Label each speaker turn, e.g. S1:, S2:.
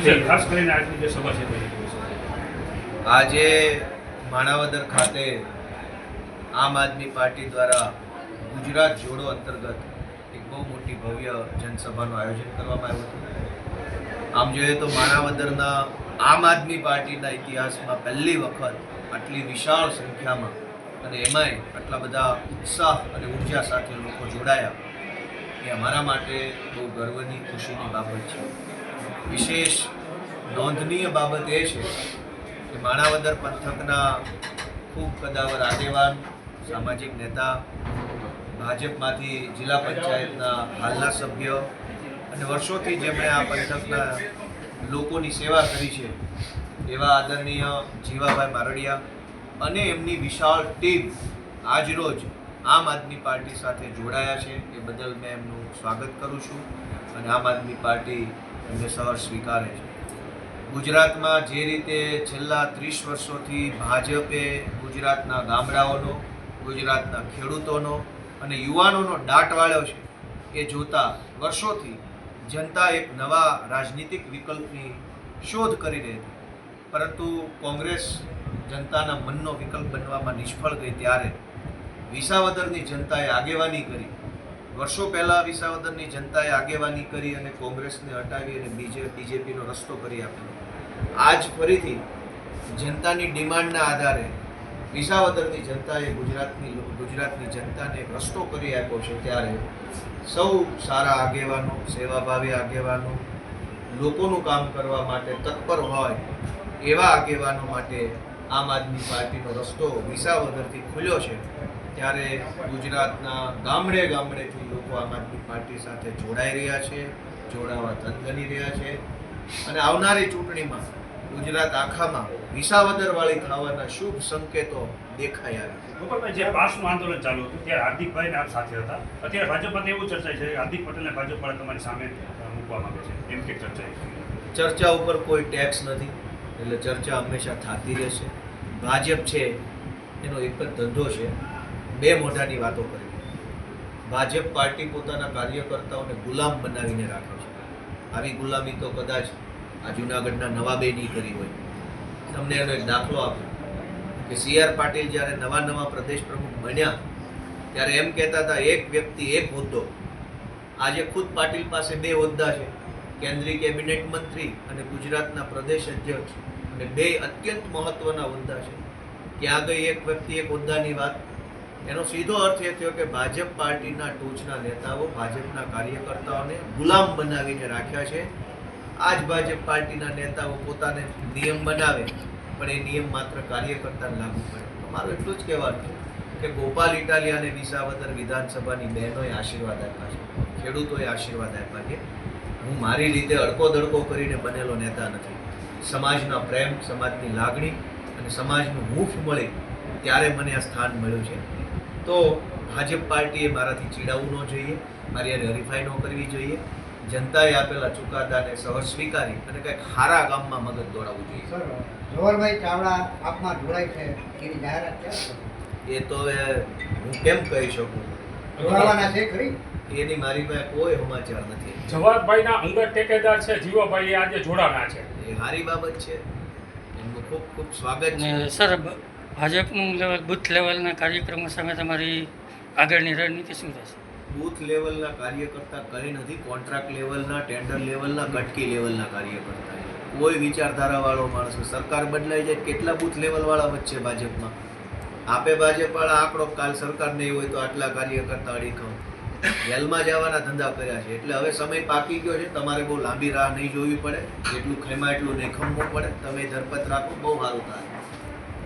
S1: ખાસ કરીને આજની જે સભા છે
S2: આજે માણાવદર ખાતે આમ આદમી પાર્ટી દ્વારા ગુજરાત જોડો અંતર્ગત એક બહુ મોટી ભવ્ય જનસભાનું આયોજન કરવામાં આવ્યું હતું. આમ જોઈએ તો માણાવદરના આમ આદમી પાર્ટીના ઇતિહાસમાં પહેલી વખત આટલી વિશાળ સંખ્યામાં અને એમાંય આટલા બધા ઉત્સાહ અને ઊર્જા સાથે લોકો જોડાયા, એ અમારા માટે બહુ ગર્વની, ખુશીની બાબત છે. વિશેષ નોંધનીય બાબત એ છે કે માણાવદર પંથકના ખૂબ કદાવર આગેવાન, સામાજિક નેતા, ભાજપમાંથી જિલ્લા પંચાયતના હાલના સભ્ય અને વર્ષોથી જેમણે આ પંથકના લોકોની સેવા કરી છે, એવા આદરણીય જીવાભાઈ મારડિયા અને એમની વિશાળ ટીમ આજરોજ આમ આદમી પાર્ટી સાથે જોડાયા છે. એ બદલ મેં એમનું સ્વાગત કરું છું અને આમ આદમી પાર્ટી એમને સહર સ્વીકારે છે. ગુજરાતમાં જે રીતે છેલ્લા ત્રીસ વર્ષોથી ભાજપે ગુજરાતના ગામડાઓનો, ગુજરાતના ખેડૂતોનો અને યુવાનોનો દાટ વાળ્યો છે, એ જોતા વર્ષોથી જનતા એક નવા રાજનીતિક વિકલ્પની શોધ કરી રહી હતી. પરંતુ કોંગ્રેસ જનતાના મનનો વિકલ્પ બનવામાં નિષ્ફળ ગઈ ત્યારે વિસાવદરની જનતાએ આગેવાની કરી વર્ષો પહેલાં વિસાવદરની જનતાએ આગેવાની કરી અને કોંગ્રેસને હટાવી અને બીજે બીજેપીનો રસ્તો કરી આપ્યો. આજ ફરીથી જનતાની ડિમાન્ડના આધારે વિસાવદરની જનતાએ ગુજરાતની ગુજરાતની જનતાને રસ્તો કરી આપ્યો છે ત્યારે સૌ સારા આગેવાનો, સેવાભાવી આગેવાનો, લોકોનું કામ કરવા માટે તત્પર હોય એવા આગેવાનો માટે આમ આદમી પાર્ટીનો રસ્તો વિસાવદરથી ખુલ્યો છે. ત્યારે ગુજરાતના ગામડે ગામડેથી લોકો આમ આદમી પાર્ટી સાથે જોડાઈ રહ્યા છે જોડાવા તનગની રહ્યા છે. અને આવનારી ચૂંટણીમાં ગુજરાત આખામાં વિસાવદરવાળી થવાના શુભ સંકેતો દેખાઈ આવ્યા છે.
S1: ગોપાલભાઈ જે પાસનું આંદોલન ચાલુ હતું ત્યારે હાર્દિકભાઈ આપ સાથે હતા. અત્યારે ભાજપમાં એવું ચર્ચાય છે હાર્દિક પટેલને ભાજપ વાળા તમારી સામે મૂકવા માંગે છે. એમ કે ચર્ચા છે?
S2: ચર્ચા ઉપર કોઈ ટેક્સ નથી એટલે ચર્ચા હંમેશા થતી રહેશે. ભાજપ છે એનો એક જ ધંધો છે. બે મોઢાની વાતો કરવી. ભાજપ પાર્ટી પોતાના કાર્યકર્તાઓને ગુલામ બનાવીને રાખે છે. આવી ગુલામી તો કદાચ આ જુનાગઢના નવાબે નહીં કરી હોય. તમને એનો એક દાખલો આપ્યો કે સી આર પાટીલ જ્યારે નવા નવા પ્રદેશ પ્રમુખ બન્યા, ત્યારે એમ કહેતા હતા, એક વ્યક્તિ, એક હોદ્દો. આજે ખુદ પાટીલ પાસે બે હોદ્દા છે. કેન્દ્રીય કેબિનેટ મંત્રી અને ગુજરાતના પ્રદેશ અધ્યક્ષ. અને બે અત્યંત મહત્વના હોદ્દા છે. ક્યાં ગઈ એક વ્યક્તિ, એક હોદ્દાની વાત એનો સીધો અર્થ એ થયો કે ભાજપ પાર્ટીના ટોચના નેતાઓ ભાજપના કાર્યકર્તાઓને ગુલામ બનાવીને રાખ્યા છે. આ જ ભાજપ પાર્ટીના નેતાઓ પોતાને નિયમ બનાવે, પણ એ નિયમ માત્ર કાર્યકર્તાને લાગુ પડે. મારું એટલું જ કહેવાનું છે કે ગોપાલ ઇટાલિયા અને વિસાવદર વિધાનસભાની બહેનોએ આશીર્વાદ આપ્યા છે. ખેડૂતોએ આશીર્વાદ આપ્યા છે. હું મારી રીતે અડકો દડકો કરીને બનેલો નેતા નથી. સમાજના પ્રેમ, સમાજની લાગણી અને સમાજનું હૂંફ મળી ત્યારે મને આ સ્થાન મળ્યું છે. તો ભાજપ પાર્ટીએ મારાથી ચીડાવવું ન જોઈએ મારી એને હરીફાઈ ન કરવી જોઈએ. જનતાએ આપેલા ચુકાદાને સહજ સ્વીકારી અને કંઈક હારા ગામમાં મગજ દોડાવવું જોઈએ.
S3: સર જવાહરભાઈ ચાવડા આપમાં જોડાય છે એની જાહેરાત
S2: એ તો હવે હું કેમ કહી શકું?
S3: જોડાવાના છે ખરી?
S2: એની મારી પાસે કોઈ સમાચાર નથી.
S4: જવાહરભાઈના અંગત ટેકેદાર છે જીવાભાઈ આજે જોડાના છે.
S2: એ સારી બાબત છે. એમનું ખૂબ ખૂબ સ્વાગત છે.
S5: સર ભાજપનું લેવલ, બુથ લેવલના કાર્યક્રમો સામે તમારી આગળની રણનીતિ શું રહેશે?
S2: બૂથ લેવલના કાર્યકર્તા કઈ નથી, કોન્ટ્રાક્ટ લેવલના, ટેન્ડર લેવલના કટકી લેવલના કાર્યકર્તા કોઈ વિચારધારાવાળો માણસ સરકાર બદલાઈ જાય, કેટલા બૂથ લેવલવાળા વચ્ચે ભાજપમાં? આપે ભાજપવાળા આંકડો, કાલ સરકાર નહીં હોય તો આટલા કાર્યકર્તા અડીખમ. જેલમાં જવાના ધંધા કર્યા છે. એટલે હવે સમય પાકી ગયો છે. તમારે બહુ લાંબી રાહ નહીં જોવી પડે. જેટલું ખેમા એટલું નહીં ખમવું પડે. તમે ધરપત રાખો, બહુ સારું થાય.